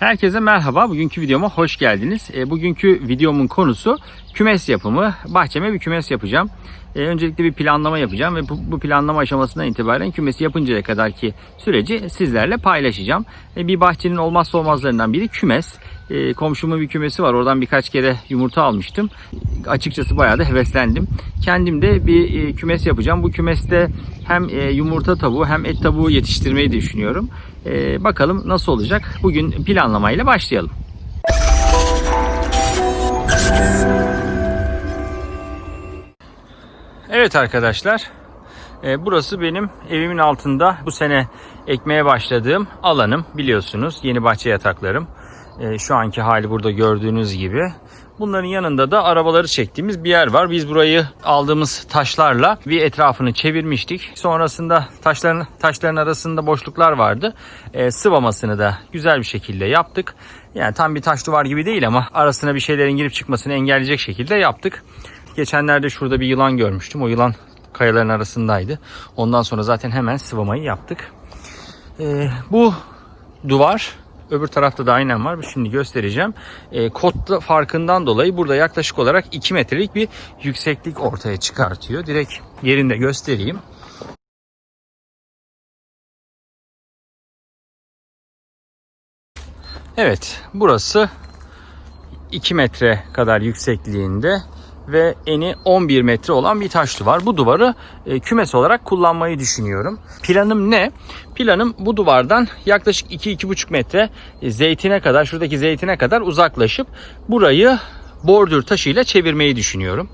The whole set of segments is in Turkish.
Herkese merhaba. Bugünkü videoma hoş geldiniz. E, bugünkü videomun konusu kümes yapımı. Bahçeme bir kümes yapacağım. E, öncelikle bir planlama yapacağım ve bu, bu planlama aşamasından itibaren kümesi yapıncaya kadar ki süreci sizlerle paylaşacağım. E, bir bahçenin olmazsa olmazlarından biri kümes. E, komşumun bir kümesi var. Oradan birkaç kere yumurta almıştım. Açıkçası bayağı da heveslendim. Kendim de bir e, kümes yapacağım. Bu kümeste hem e, yumurta tavuğu hem et tavuğu yetiştirmeyi düşünüyorum. E, bakalım nasıl olacak? Bugün planlamayla başlayalım. Evet arkadaşlar. e, burası benim evimin altında bu sene ekmeye başladığım alanım biliyorsunuz. Yeni bahçe yataklarım. E, şu anki hali burada gördüğünüz gibi. Bunların yanında da arabaları çektiğimiz bir yer var. Biz burayı aldığımız taşlarla bir etrafını çevirmiştik. Sonrasında taşların taşların arasında boşluklar vardı. E, sıvamasını da güzel bir şekilde yaptık. Yani tam bir taş duvar gibi değil ama arasına bir şeylerin girip çıkmasını engelleyecek şekilde yaptık. Geçenlerde şurada bir yılan görmüştüm. O yılan kayaların arasındaydı. Ondan sonra zaten hemen sıvamayı yaptık. Ee, bu duvar öbür tarafta da aynen var. Şimdi göstereceğim. Ee, kod farkından dolayı burada yaklaşık olarak 2 metrelik bir yükseklik ortaya çıkartıyor. Direkt yerinde göstereyim. Evet burası 2 metre kadar yüksekliğinde ve eni 11 metre olan bir taş duvar. Bu duvarı e, kümes olarak kullanmayı düşünüyorum. Planım ne? Planım bu duvardan yaklaşık 2-2,5 metre e, zeytine kadar, şuradaki zeytine kadar uzaklaşıp burayı bordür taşıyla çevirmeyi düşünüyorum.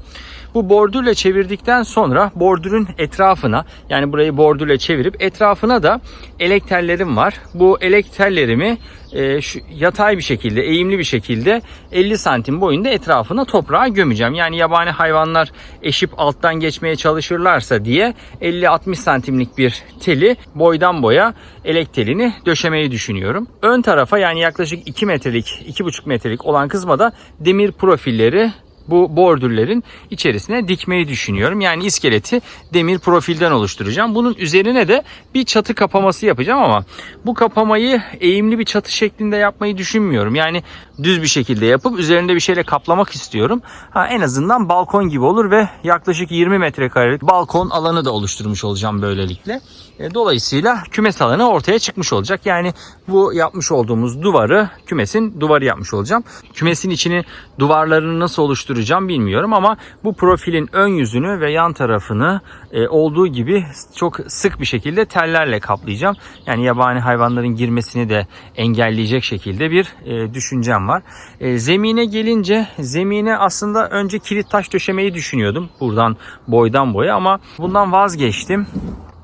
Bu bordürle çevirdikten sonra bordürün etrafına yani burayı bordürle çevirip etrafına da elek tellerim var. Bu elek tellerimi e, şu, yatay bir şekilde eğimli bir şekilde 50 santim boyunda etrafına toprağa gömeceğim. Yani yabani hayvanlar eşip alttan geçmeye çalışırlarsa diye 50-60 santimlik bir teli boydan boya elek telini döşemeyi düşünüyorum. Ön tarafa yani yaklaşık 2 metrelik 2,5 metrelik olan kısma da demir profilleri bu bordürlerin içerisine dikmeyi düşünüyorum. Yani iskeleti demir profilden oluşturacağım. Bunun üzerine de bir çatı kapaması yapacağım ama bu kapamayı eğimli bir çatı şeklinde yapmayı düşünmüyorum. Yani düz bir şekilde yapıp üzerinde bir şeyle kaplamak istiyorum. Ha, en azından balkon gibi olur ve yaklaşık 20 metrekarelik balkon alanı da oluşturmuş olacağım böylelikle. E, Dolayısıyla kümes alanı ortaya çıkmış olacak. Yani bu yapmış olduğumuz duvarı kümesin duvarı yapmış olacağım. Kümesin içini duvarlarını nasıl oluşturacağım bilmiyorum ama bu profilin ön yüzünü ve yan tarafını e, olduğu gibi çok sık bir şekilde tellerle kaplayacağım. Yani yabani hayvanların girmesini de engelleyecek şekilde bir e, düşüncem var. E, zemine gelince zemine aslında önce kilit taş döşemeyi düşünüyordum. Buradan boydan boya ama bundan vazgeçtim.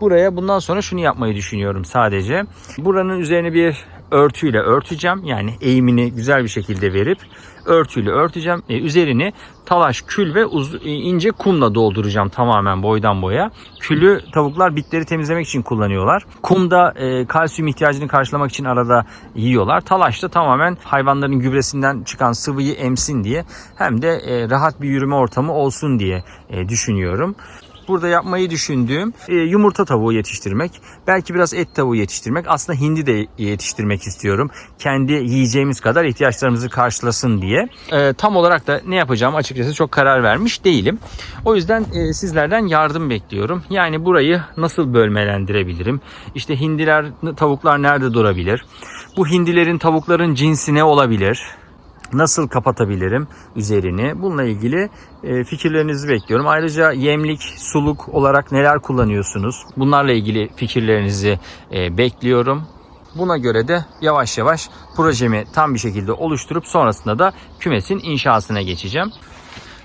Buraya bundan sonra şunu yapmayı düşünüyorum sadece. Buranın üzerine bir örtüyle örteceğim. Yani eğimini güzel bir şekilde verip örtüyle örteceğim. E, üzerini talaş, kül ve uz, e, ince kumla dolduracağım tamamen boydan boya. Külü tavuklar bitleri temizlemek için kullanıyorlar. Kumda e, kalsiyum ihtiyacını karşılamak için arada yiyorlar. Talaş da tamamen hayvanların gübresinden çıkan sıvıyı emsin diye hem de e, rahat bir yürüme ortamı olsun diye e, düşünüyorum. Burada yapmayı düşündüğüm e, yumurta tavuğu yetiştirmek. Belki biraz et tavuğu yetiştirmek. Aslında hindi de yetiştirmek istiyorum. Kendi yiyeceğimiz kadar ihtiyaçlarımızı karşılasın diye. E, tam olarak da ne yapacağım açıkçası çok karar vermiş değilim. O yüzden e, sizlerden yardım bekliyorum. Yani burayı nasıl bölmelendirebilirim? İşte hindiler, tavuklar nerede durabilir? Bu hindilerin, tavukların cinsi ne olabilir? Nasıl kapatabilirim üzerini? Bununla ilgili e, fikirlerinizi bekliyorum. Ayrıca yemlik, suluk olarak neler kullanıyorsunuz? Bunlarla ilgili fikirlerinizi e, bekliyorum. Buna göre de yavaş yavaş projemi tam bir şekilde oluşturup sonrasında da kümesin inşasına geçeceğim.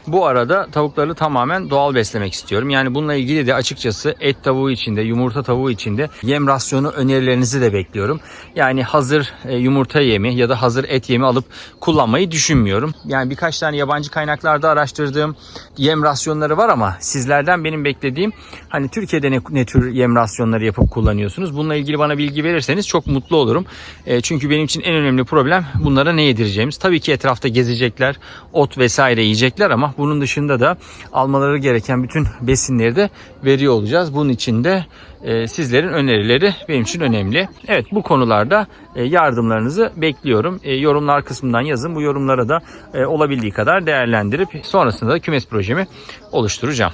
Bu arada tavukları tamamen doğal beslemek istiyorum. Yani bununla ilgili de açıkçası et tavuğu içinde, yumurta tavuğu içinde yem rasyonu önerilerinizi de bekliyorum. Yani hazır e, yumurta yemi ya da hazır et yemi alıp kullanmayı düşünmüyorum. Yani birkaç tane yabancı kaynaklarda araştırdığım yem rasyonları var ama sizlerden benim beklediğim hani Türkiye'de ne, ne tür yem rasyonları yapıp kullanıyorsunuz? Bununla ilgili bana bilgi verirseniz çok mutlu olurum. E, çünkü benim için en önemli problem bunlara ne yedireceğimiz. Tabii ki etrafta gezecekler, ot vesaire yiyecekler ama Bunun dışında da almaları gereken bütün besinleri de veriyor olacağız. Bunun için de e, sizlerin önerileri benim için önemli. Evet bu konularda e, yardımlarınızı bekliyorum. E, yorumlar kısmından yazın. Bu yorumlara da e, olabildiği kadar değerlendirip sonrasında da kümes projemi oluşturacağım.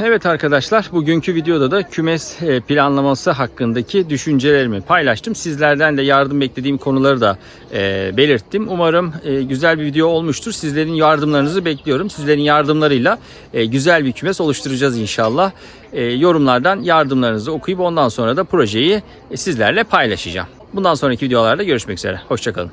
Evet arkadaşlar bugünkü videoda da kümes e, planlaması hakkındaki düşüncelerimi paylaştım. Sizlerden de yardım beklediğim konuları da e, belirttim. Umarım e, güzel bir video olmuştur. Sizlerin yardımlarınızı bekliyorum. Sizlerin yardımlarıyla güzel bir kümes oluşturacağız inşallah. Yorumlardan yardımlarınızı okuyup ondan sonra da projeyi sizlerle paylaşacağım. Bundan sonraki videolarda görüşmek üzere. Hoşçakalın.